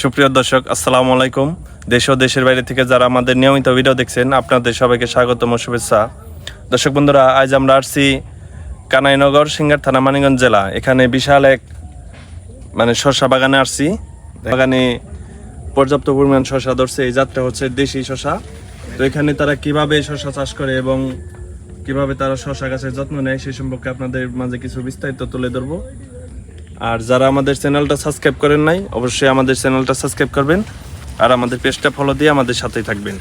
সুপ্রিয় দর্শক, আসসালামু আলাইকুম। দেশ ও দেশের বাইরে থেকে যারা আমাদের নিয়মিত ভিডিও দেখছেন, আপনাদের সবাইকে স্বাগতম ও শুভেচ্ছা। দর্শক বন্ধুরা, আজ আমরা আসছি কানাইনগর সিঙ্গার থানা মানিগঞ্জ জেলা। এখানে বিশাল এক মানে শশা বাগানে আসছি। বাগানে পর্যাপ্ত পরিমাণ শশা ধরছে। এই যাত্রা হচ্ছে দেশি শশা তো এখানে তারা কীভাবে শশা চাষ করে এবং কীভাবে তারা শশা গাছের যত্ন নেয় সেই সম্পর্কে আপনাদের মাঝে কিছু বিস্তারিত তুলে ধরবো। আর যারা আমাদের চ্যানেলটা সাবস্ক্রাইব করেন নাই, অবশ্যই আমাদের চ্যানেলটা সাবস্ক্রাইব করবেন আর আমাদের পেজটা ফলো দিয়ে আমাদের সাথেই থাকবেন।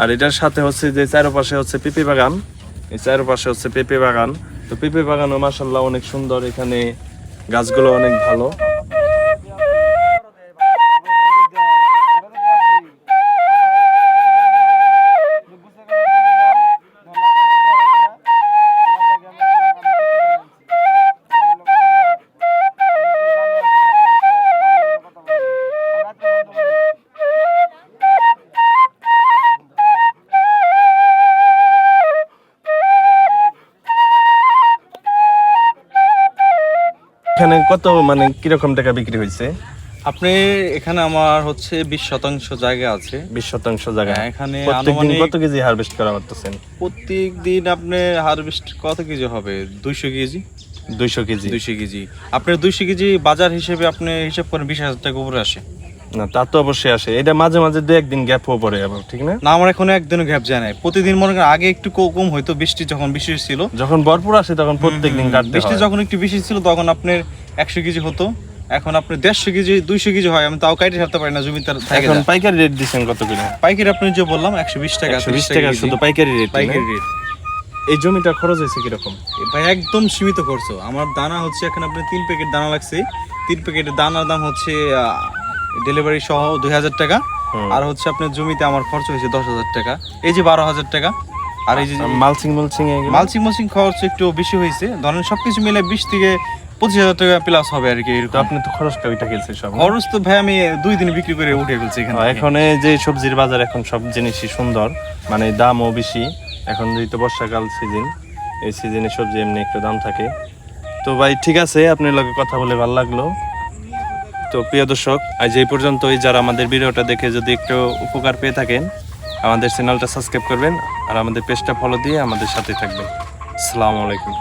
আর এটার সাথে হচ্ছে যে চারোপাশে হচ্ছে পেঁপে বাগান। এই চারোপাশে হচ্ছে পেঁপে বাগান। তো পেঁপে বাগানও মাসাল্লাহ অনেক সুন্দর, এখানে গাছগুলো অনেক ভালো। এখানে কত মানে কীরকম টাকা বিক্রি হয়েছে? আপনি এখানে আমার হচ্ছে বিশ শতাংশ জায়গা আছে। বিশ শতাংশ জায়গা। হ্যাঁ, এখানে প্রত্যেকদিন কত কেজি হারভেস্ট করা পারতেছেন প্রত্যেক দিন আপনি হারভেস্ট কত কেজি হবে? দুইশো কেজি? দুইশো কেজি। দুইশো কেজি। আপনার দুইশো কেজি বাজার হিসেবে আপনি হিসাব করেন বিশ হাজার টাকা উপরে আসে। না তা তো অবশ্যই আসে। এটা মাঝে মাঝে দু একদিন গ্যাপও পড়ে আবার ঠিক না? না আমার এখনও একদিনও গ্যাপ যায় নাই। প্রতিদিন মনে করেন আগে একটু কম হয়তো বৃষ্টি যখন বৃষ্টি ছিল যখন ভরপুর আসে তখন প্রত্যেক দিন কাটতে বৃষ্টি হয়। যখন একটু বেশি ছিল তখন আপনার একশো কেজি হতো। এখন আপনার দেড়শো কেজি দুইশো কেজি হয় আমি তাও কাইটে ছাড়তে পারি না জমি তার থাকে এখন। পাইকারি রেট দিচ্ছেন কত করে? পাইকারি আপনি যে বললাম একশো বিশ টাকা একশো বিশ 30 টাকা কেজি। শুধু পাইকারি রেট পাইকারি রেট এই জমিটা খরচ হয়েছে কীরকম? ভাই একদম সীমিত খরচ। আমার দানা হচ্ছে এখানে আপনি তিন প্যাকেট দানা লাগছে। তিন প্যাকেটের দানার দাম হচ্ছে ডেলিভারি সহ দুই হাজার টাকা। আর হচ্ছে আপনার জমিতে আমার খরচ হয়েছে দশ হাজার টাকা। এই যে বারো হাজার টাকা। আর এই যে মালচিং এগুলো? মালচিং মালচিং খরচ একটু বেশি হয়েছে। ধরেন সবকিছু মিলে বিশ থেকে পঁচিশ হাজার টাকা প্লাস হবে আর কি আপনি তো খরচটা ওইটা গেছে সব খরচ তো ভাই আমি দুই দিনে বিক্রি করে উঠে ফেলছি এখানে এখন যে সবজির বাজার এখন সব জিনিসই সুন্দর মানে দামও বেশি। এখন যেহেতু বর্ষাকাল সিজন এই সিজনে সবজি এমনি একটু দাম থাকে। তো ভাই ঠিক আছে আপনার লগে কথা বলে ভালো লাগল। তো প্রিয় দর্শক, আজ এই পর্যন্তই। যারা আমাদের ভিডিওটা দেখে যদি একটু উপকার পেয়ে থাকেন, আমাদের চ্যানেলটা সাবস্ক্রাইব করবেন আর আমাদের পেজটা ফলো দিয়ে আমাদের সাথে থাকবেন। আসসালামু আলাইকুম।